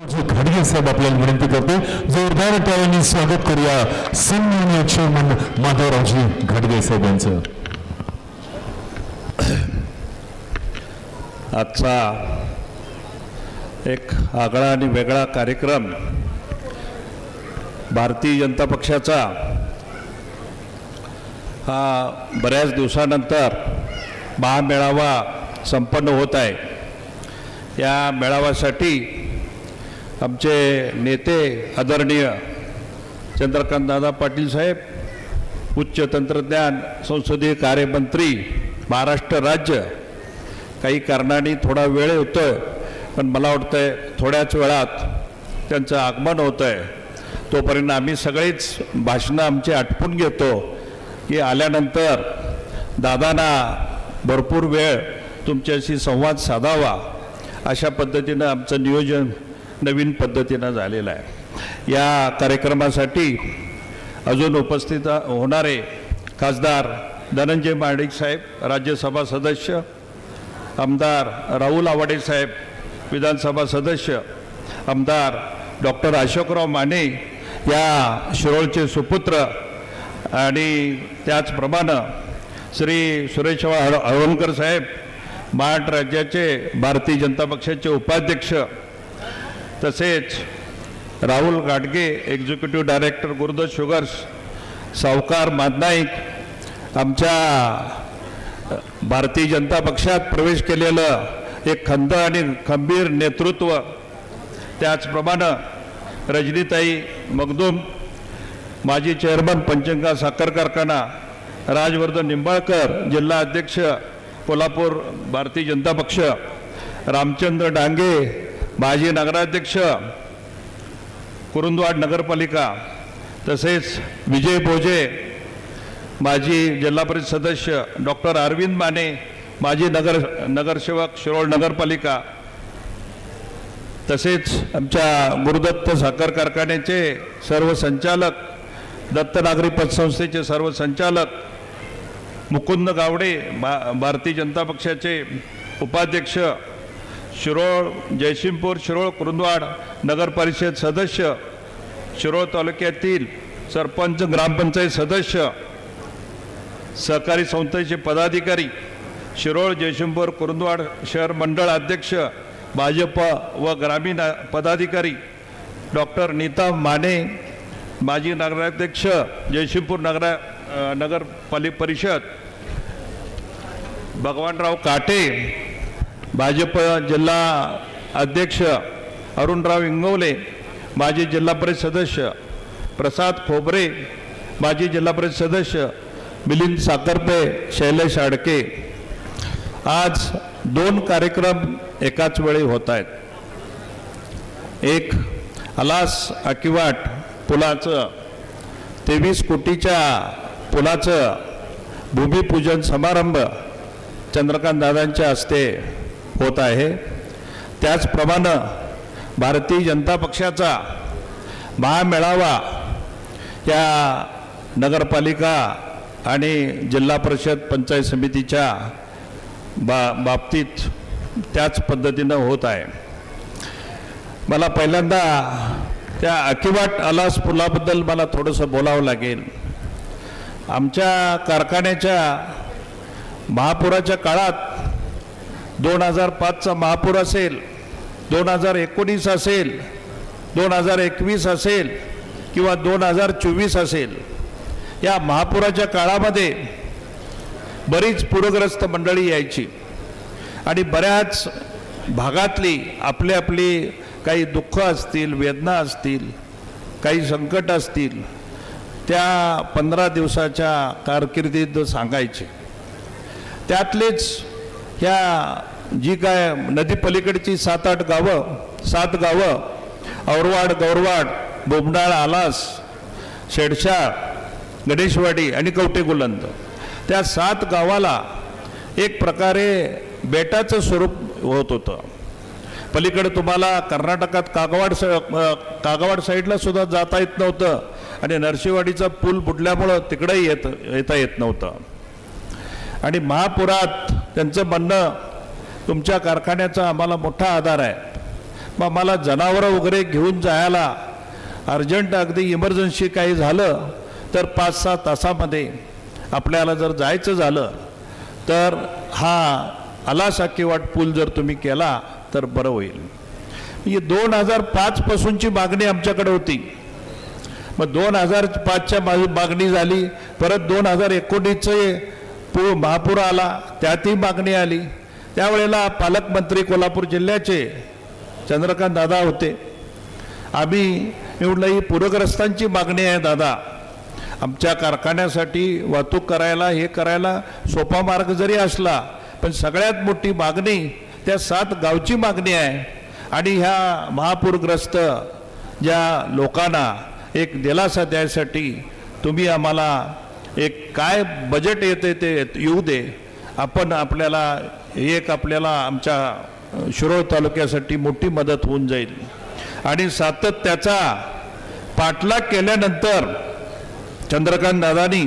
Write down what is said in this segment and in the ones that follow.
जो साहेब आपल्याला विनंती करतो जोरदार टाळ्यांनी स्वागत करूया. सन्मान्य चेअरमन माधवरावजी घाडगे साहेब यांचं आजचा एक आगळा आणि वेगळा कार्यक्रम भारतीय जनता पक्षाचा हा बऱ्याच दिवसानंतर महामेळावा संपन्न होत आहे. या मेळाव्यासाठी आमचे नेते आदरणीय चंद्रकांतदादा पाटील साहेब उच्च तंत्रज्ञान संसदीय कार्यमंत्री महाराष्ट्र राज्य. काही कारणाने थोडा वेळ होतो आहे पण मला वाटतं थोड्याच वेळात त्यांचं आगमन होतं आहे तोपर्यंत आम्ही सगळीच भाषणं आमची आटपून घेतो की आल्यानंतर दादांना भरपूर वेळ तुमच्याशी संवाद साधावा. अशा पद्धतीनं आमचं नियोजन नवीन पद्धतीनं झालेलं आहे. या कार्यक्रमासाठी अजून उपस्थित होणारे खासदार धनंजय माडिक साहेब राज्यसभा सदस्य आमदार राहुल आवाडे साहेब विधानसभा सदस्य आमदार डॉक्टर अशोकराव माने या शिरोळचे सुपुत्र आणि त्याचप्रमाणे श्री सुरेश हळ हळवणकर साहेब महाराष्ट्र राज्याचे भारतीय जनता पक्षाचे उपाध्यक्ष तसेच Rahul Gadge executive director Gurudatt sugars Savkar Madnaik आमच्या भारतीय जनता पक्षात प्रवेश केलेलं एक खंद आणि खंबीर नेतृत्व त्याचप्रमाणे रजनीताई मगदूम माजी चेअरमन पंचंगा साखर कारखाना राजवर्धन निंबाळकर जिल्हा अध्यक्ष कोल्हापूर भारतीय जनता पक्ष रामचंद्र डांगे माजी नगराध्यक्ष कुरुंदवाड नगरपालिका तसेच विजय भोजे माजी जिल्हा परिषद सदस्य डॉक्टर अरविंद माने माजी नगर नगरसेवक शिरोळ नगरपालिका तसेच आमच्या गुरुदत्त साखर कारखान्याचे सर्व संचालक दत्त नागरी पतसंस्थेचे सर्व संचालक मुकुंद गावडे भा भारतीय जनता पक्षाचे उपाध्यक्ष शिरोळ जयसिंगपूर शिरोळ कुरुंदवाड नगर परिषद सदस्य शिरोळ तालुक्यातील सरपंच ग्रामपंचायत सदस्य सहकारी संस्थेचे पदाधिकारी शिरोळ जयसिंगपूर कुरुंदवाड शहर मंडळ अध्यक्ष भाजप व ग्रामीण पदाधिकारी डॉक्टर नीता माने माजी नगराध्यक्ष जयसिंगपूर नगरा नगरपालिक परिषद भगवानराव काटे भाजप जिल्हा अध्यक्ष अरुणराव इंगवले माजी जिल्हा परिषद सदस्य प्रसाद खोबरे माजी जिल्हा परिषद सदस्य मिलिंद साखरपे शैलेश आडके. आज दोन कार्यक्रम एकाच वेळी होत आहेत. एक अलास अकिवाट पुलाचं तेवीस कोटीच्या पुलाचं भूमिपूजन समारंभ चंद्रकांत दादांच्या हस्ते होत आहे. त्याचप्रमाणे भारतीय जनता पक्षाचा महामेळावा या नगरपालिका आणि जिल्हा परिषद पंचायत समितीच्या बा बाबतीत त्याच पद्धतीनं होत आहे. मला पहिल्यांदा त्या अकिवाट अलास पुलाबद्दल मला थोडंसं बोलावं लागेल. आमच्या कारखान्याच्या महापुराच्या काळात दोन हजार पाचचा महापूर असेल दोन हजार एकोणीस असेल दोन हजार एकवीस असेल किंवा दोन हजार चोवीस असेल या महापुराच्या काळामध्ये बरीच पूरग्रस्त मंडळी यायची. आणि बऱ्याच भागातली आपली आपली काही दुःख असतील वेदना असतील काही संकट असतील त्या पंधरा दिवसाच्या कारकिर्दीत सांगायचे. त्यातलेच ह्या जी काय नदी पलीकडची सात आठ गावं सात गावं औरवाड गौरवाड बोमडाळ आलास शेडशाळ गणेशवाडी आणि कवटेगुलंद त्या सात गावाला एक प्रकारे बेटाचं स्वरूप होत होतं. पलीकडे तुम्हाला कर्नाटकात कागवाड स कागवाड साईडला सुद्धा जाता येत नव्हतं आणि नरशिवाडीचा पूल बुडल्यामुळं तिकडंही येत येता येत नव्हतं. आणि महापुरात त्यांचं म्हणणं तुमच्या कारखान्याचा आम्हाला मोठा आधार आहे. मग आम्हाला जनावरं वगैरे घेऊन जायला अर्जंट अगदी इमर्जन्सी काही झालं तर पाच सहा तासामध्ये आपल्याला जर जायचं झालं तर हा आलासा किंवाट पूल जर तुम्ही केला तर बरं होईल. म्हणजे दोन हजार पाचपासूनची मागणी आमच्याकडे होती. मग दोन हजार पाचच्या मा- मागणी झाली परत दोन हजार एकोणीसचे पू महापूर आला त्यातही मागणी आली. त्यावेळेला पालकमंत्री कोल्हापूर जिल्ह्याचे चंद्रकांत दादा होते. आम्ही म्हटलं ही पूरग्रस्तांची मागणी आहे दादा. आमच्या कारखान्यासाठी वाहतूक करायला हे करायला सोपा मार्ग जरी असला पण सगळ्यात मोठी मागणी त्या सात गावची मागणी आहे. आणि ह्या महापूरग्रस्त ज्या लोकांना एक दिलासा द्यायसाठी तुम्ही आम्हाला एक काय बजेट येते ते येऊ दे. आपण आपल्याला एक आपल्याला आमच्या शिरोळ तालुक्यासाठी मोठी मदत होऊन जाईल. आणि सातत्याचा पाठलाग केल्यानंतर चंद्रकांत दादानी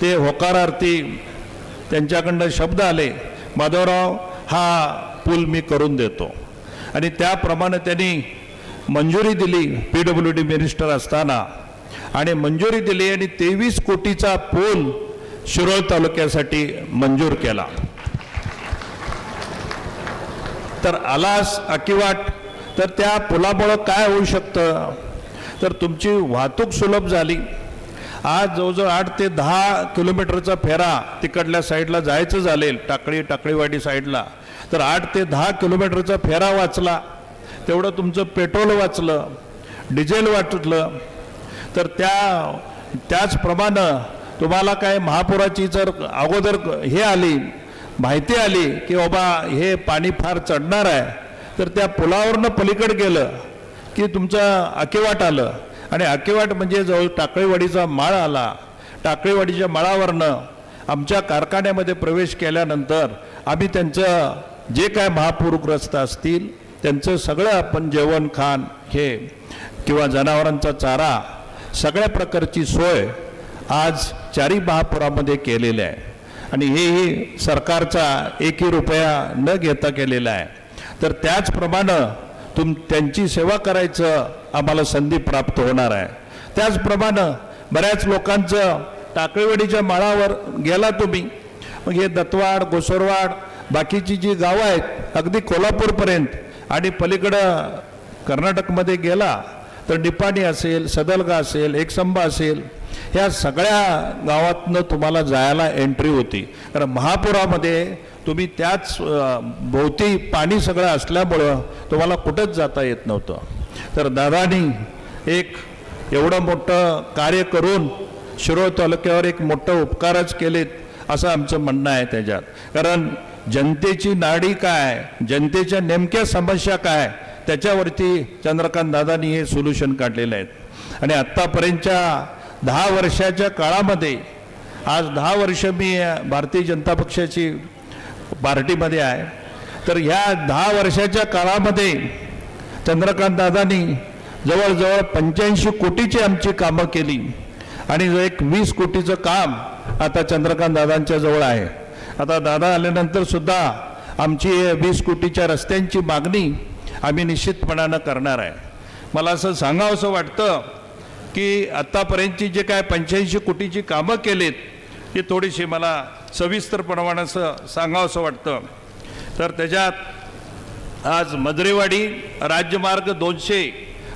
ते होकारार्थी त्यांच्याकडनं शब्द आले माधवराव हा पूल मी करून देतो. आणि त्याप्रमाणे त्यांनी मंजुरी दिली पी डब्ल्यू डी मिनिस्टर असताना. आणि मंजुरी दिली आणि तेवीस कोटीचा पूल शिरोळ तालुक्यासाठी मंजूर केला. तर आलास अकिवाट तर त्या पुलामुळं काय होऊ शकतं? तर तुमची वाहतूक सुलभ झाली. आज जवळजवळ आठ ते दहा किलोमीटरचा फेरा तिकडल्या साईडला जायचं झालेल टाकळी टाकळीवाडी साईडला. तर आठ ते दहा किलोमीटरचा फेरा वाचला. तेवढं तुमचं पेट्रोल वाचलं डिझेल वाटलं तर त्या त्याचप्रमाणे तुम्हाला काय महापुराची जर अगोदर हे आली माहिती आली की बाबा हे पाणी फार चढणार आहे तर त्या पुलावरनं पलीकडे गेलं की तुमचं आकेवाट आलं. आणि आकेवाट म्हणजे जवळ टाकळीवाडीचा माळ आला. टाकळीवाडीच्या माळावरनं आमच्या कारखान्यामध्ये प्रवेश केल्यानंतर आम्ही त्यांचं जे काय महापूरग्रस्त असतील त्यांचं सगळं आपण जेवण खाण हे किंवा जनावरांचा चारा सगळ्या प्रकारची सोय आज चारी महापुरामध्ये केलेली आहे. आणि हेही सरकारचा एकही रुपया न घेता केलेला आहे. तर त्याचप्रमाणे तुम त्यांची सेवा करायचं आम्हाला संधी प्राप्त होणार आहे. त्याचप्रमाणे बऱ्याच लोकांचं टाकळीवाडीच्या माळावर गेला तुम्ही. मग हे दत्तवाड गोसरवाड बाकीची जी गावं आहेत अगदी कोल्हापूरपर्यंत आणि पलीकडं कर्नाटकमध्ये गेला तर निपाणी असेल सदलगा असेल एकसंबा असेल ह्या सगळ्या गावातनं तुम्हाला जायला एंट्री होती. कारण महापुरामध्ये तुम्ही त्याच भोवती पाणी सगळं असल्यामुळं तुम्हाला कुठंच जाता येत नव्हतं. तर दादानी एक एवढं मोठं कार्य करून शिरोळ तालुक्यावर एक मोठं उपकारच केलेत असं आमचं म्हणणं आहे त्याच्यात. कारण जनतेची नाडी काय जनतेच्या नेमक्या समस्या काय त्याच्यावरती चंद्रकांत दादानी हे सोल्युशन काढलेलं आहेत आणि आत्तापर्यंतच्या दहा वर्षाच्या काळामध्ये आज दहा वर्ष मी भारतीय जनता पक्षाची पार्टीमध्ये आहे. तर ह्या दहा वर्षाच्या काळामध्ये चंद्रकांत दादानी जवळजवळ पंच्याऐंशी कोटीची आमची कामं केली. आणि एक वीस कोटीचं काम आता चंद्रकांत दादांच्या जवळ आहे. आता दादा आल्यानंतर सुद्धा आमची वीस कोटीच्या रस्त्यांची मागणी आम्ही निश्चितपणानं करणार आहे. मला असं सांगावंसं वाटतं की आत्तापर्यंतची जे काय पंच्याऐंशी कोटीची कामं केलीत ती थोडीशी मला सविस्तर सांगावं सांगावंसं वाटतं. तर त्याच्यात आज मजरेवाडी राज्यमार्ग दोनशे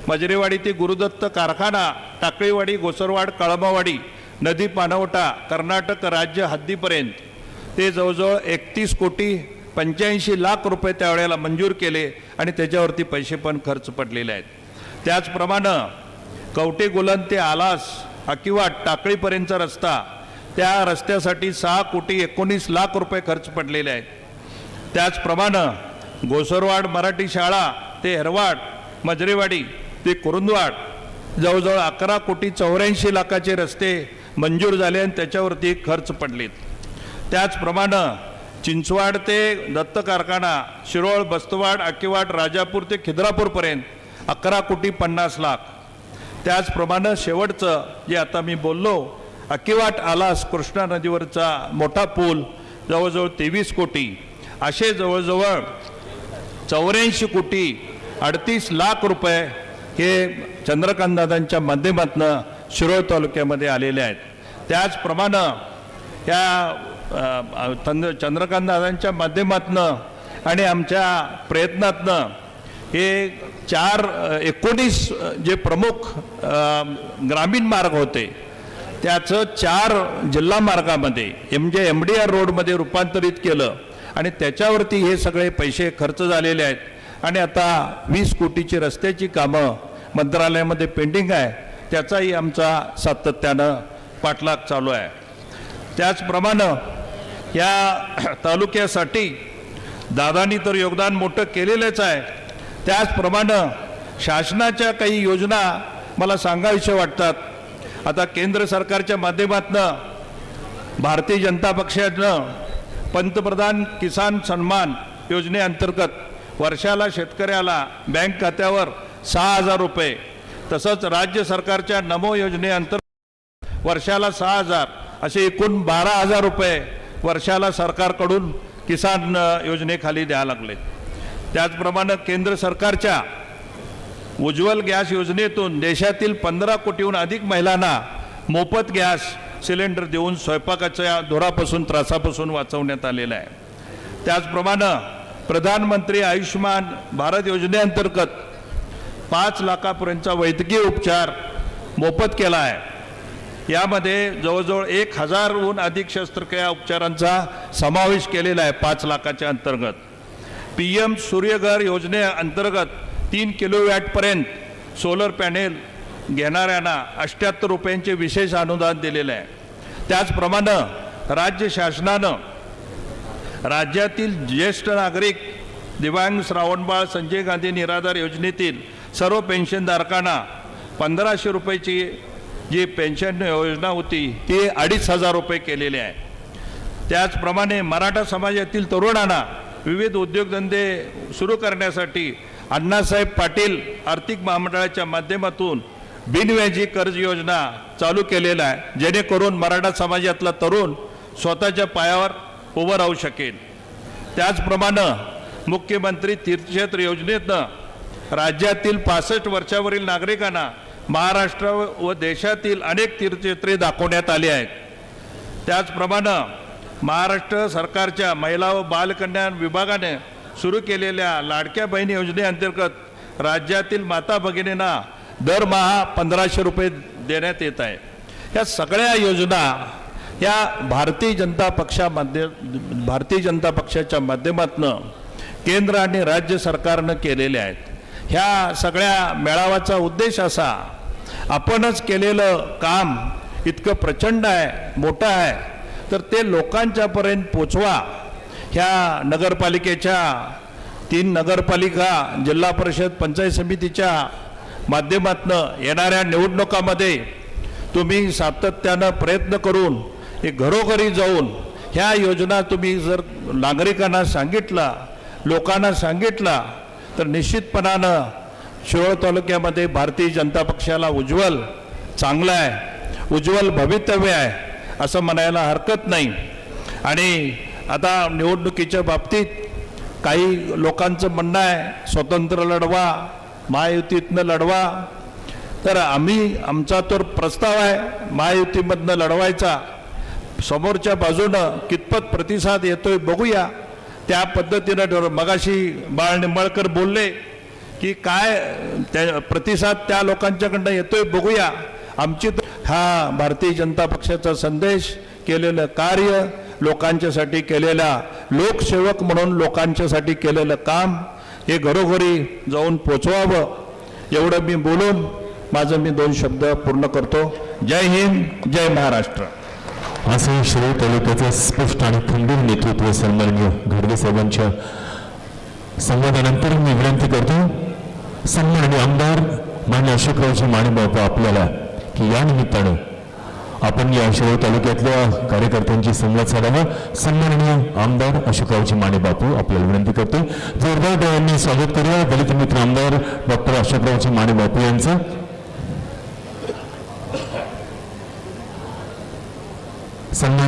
मजरेवाडी ते गुरुदत्त कारखाना टाकळीवाडी गोसरवाड कळमावाडी नदी पानवटा कर्नाटक राज्य हद्दीपर्यंत. ते जवळजवळ एकतीस कोटी पंच्याऐंशी लाख रुपये त्यावेळेला मंजूर केले आणि त्याच्यावरती पैसे पण खर्च पडलेले आहेत. त्याचप्रमाणे कवटे गुलन ते आलास अकिवाट टाकळीपर्यंतचा रस्ता त्या रस्त्यासाठी सहा कोटी एकोणीस लाख रुपये खर्च पडलेले आहेत. त्याचप्रमाणे गोसरवाड मराठी शाळा ते हेरवाड मजरेवाडी ते कुरुंदवाड जवळजवळ अकरा कोटी चौऱ्याऐंशी लाखाचे रस्ते मंजूर झाले आणि त्याच्यावरती खर्च पडलेत. त्याचप्रमाणे चिंचवाड ते दत्त कारखाना शिरोळ बस्तवाड अक्कीवाड राजापूर ते खिद्रापूरपर्यंत अकरा कोटी पन्नास लाख. त्याचप्रमाणे शेवटचं जे आता मी बोललो अक्कीवाट आलास कृष्णा नदीवरचा मोठा पूल जवळजवळ तेवीस कोटी. असे जवळजवळ चौऱ्याऐंशी कोटी अडतीस लाख रुपये हे चंद्रकांतदादांच्या माध्यमातनं शिरोळ तालुक्यामध्ये आलेले आहेत. त्याचप्रमाणे या अ, चंद्रकांत चंद्रकांतदादांच्या माध्यमातनं आणि आमच्या प्रयत्नातनं हे चार एकोणीस जे प्रमुख ग्रामीण मार्ग होते त्याचं चार जिल्हा मार्गामध्ये म्हणजे एम जे एम डी आर रोडमध्ये रूपांतरित केलं आणि त्याच्यावरती हे सगळे पैसे खर्च झालेले आहेत. आणि आता वीस कोटीची रस्त्याची कामं मंत्रालयामध्ये पेंडिंग आहे त्याचाही आमचा सातत्यानं पाठलाग चालू आहे. त्याचप्रमाणे या तालुक्यासाठी दादांनी तर योगदान मोठं केलेलंच आहे. त्याचप्रमाणे शासनाच्या काही योजना मला सांगाविषय वाटतात. आता केंद्र सरकारच्या माध्यमातनं भारतीय जनता पक्षानं पंतप्रधान किसान सन्मान योजनेअंतर्गत वर्षाला शेतकऱ्याला बँक खात्यावर सहा हजार रुपये तसंच राज्य सरकारच्या नमो योजनेअंतर्गत वर्षाला सहा हजार असे एकूण बारा हजार रुपये वर्षाला सरकारकडून किसान योजनेखाली द्यायला लागले. त्याचप्रमाणे केंद्र सरकारच्या उज्ज्वल गॅस योजनेतून देशातील पंधरा कोटीहून अधिक महिलांना मोफत गॅस सिलेंडर देऊन स्वयंपाकाच्या धुरापासून त्रासापासून वाचवण्यात आलेलं आहे. त्याचप्रमाणे प्रधानमंत्री आयुष्यमान भारत योजनेअंतर्गत पाच लाखापर्यंतचा वैद्यकीय उपचार मोफत केला आहे. यामध्ये जवळजवळ एक हजारहून अधिक शस्त्रक्रिया उपचारांचा समावेश केलेला आहे पाच लाखाच्या अंतर्गत. पी एम सूर्यघर योजनेअंतर्गत तीन किलोवॅटपर्यंत सोलर पॅनेल घेणाऱ्यांना अष्ट्याहत्तर रुपयांचे विशेष अनुदान दिलेलं आहे. त्याचप्रमाणे राज्य शासनानं राज्यातील ज्येष्ठ नागरिक दिव्यांग श्रावणबाळ संजय गांधी निराधार योजनेतील सर्व पेन्शनधारकांना पंधराशे रुपयाची जी पेन्शन योजना होती ती अडीच हजार रुपये केलेली आहे. त्याचप्रमाणे मराठा समाजातील तरुणांना विविध उद्योगधंदे सुरू करण्यासाठी अण्णासाहेब पाटील आर्थिक महामंडळाच्या माध्यमातून बिनव्याजी कर्ज योजना चालू केलेला आहे जेणेकरून मराठा समाजातला तरुण स्वतःच्या पायावर उभं राहू शकेल. त्याचप्रमाणे मुख्यमंत्री तीर्थक्षेत्र योजनेतनं राज्यातील पासष्ट वर्षावरील नागरिकांना महाराष्ट्र व देशातील अनेक तीर्थक्षेत्रे दाखवण्यात आली आहेत. त्याचप्रमाणे महाराष्ट्र सरकारच्या महिला व बालकल्याण विभागाने सुरू केलेल्या लाडक्या बहिणी योजनेअंतर्गत राज्यातील माता भगिनींना दरमहा पंधराशे रुपये देण्यात येत आहे. या सगळ्या योजना या भारतीय जनता पक्षामध्ये भारतीय जनता पक्षाच्या माध्यमातून केंद्र आणि राज्य सरकारनं केलेल्या आहेत. ह्या सगळ्या मेळाव्याचा उद्देश असा आपणच केलेलं काम इतकं प्रचंड आहे मोठं आहे. तर ते लोकांच्यापर्यंत पोचवा. ह्या नगरपालिकेच्या तीन नगरपालिका जिल्हा परिषद पंचायत समितीच्या माध्यमातनं येणाऱ्या निवडणुकामध्ये तुम्ही सातत्यानं प्रयत्न करून हे घरोघरी जाऊन ह्या योजना तुम्ही जर नागरिकांना सांगितला लोकांना सांगितला तर निश्चितपणानं शिरोळ तालुक्यामध्ये भारतीय जनता पक्षाला उज्ज्वल चांगलं आहे उज्ज्वल भवितव्य आहे असं म्हणायला हरकत नाही. आणि आता निवडणुकीच्या बाबतीत काही लोकांचं म्हणणं आहे स्वतंत्र लढवा महायुतीतनं लढवा. तर आम्ही आमचा तर प्रस्ताव आहे महायुतीमधनं लढवायचा. समोरच्या बाजूनं कितपत प्रतिसाद येतोय बघूया. त्या पद्धतीनं ठरव मगाशी बाळ निंबाळकर बोलले की काय त्या प्रतिसाद त्या लोकांच्याकडनं येतोय बघूया. आमची तर हा भारतीय जनता पक्षाचा संदेश केलेलं कार्य लोकांच्यासाठी केलेला लोकसेवक म्हणून लोकांच्यासाठी केलेलं काम हे घरोघरी जाऊन पोचवावं. एवढं मी बोलून माझं मी दोन शब्द पूर्ण करतो. जय हिंद जय महाराष्ट्र. असे शिरोळ तालुक्याचं स्पष्ट आणि खंबीर नेतृत्व सन्माननीय घडगे साहेबांच्या संवादानंतर मी विनंती करतो सन्माननीय आमदार मान्य अशोकरावजी माने बापू आपल्याला की या निमित्तानं आपण या शिरोळ तालुक्यातल्या कार्यकर्त्यांची संवाद साधावा. सन्माननीय आमदार अशोकरावजी माने बापू आपल्याला विनंती करतो. जोरदार डोळ्यांनी स्वागत करूया. दलित मित्र आमदार डॉक्टर अशोकरावजी माने बापू यांचं. सन्मान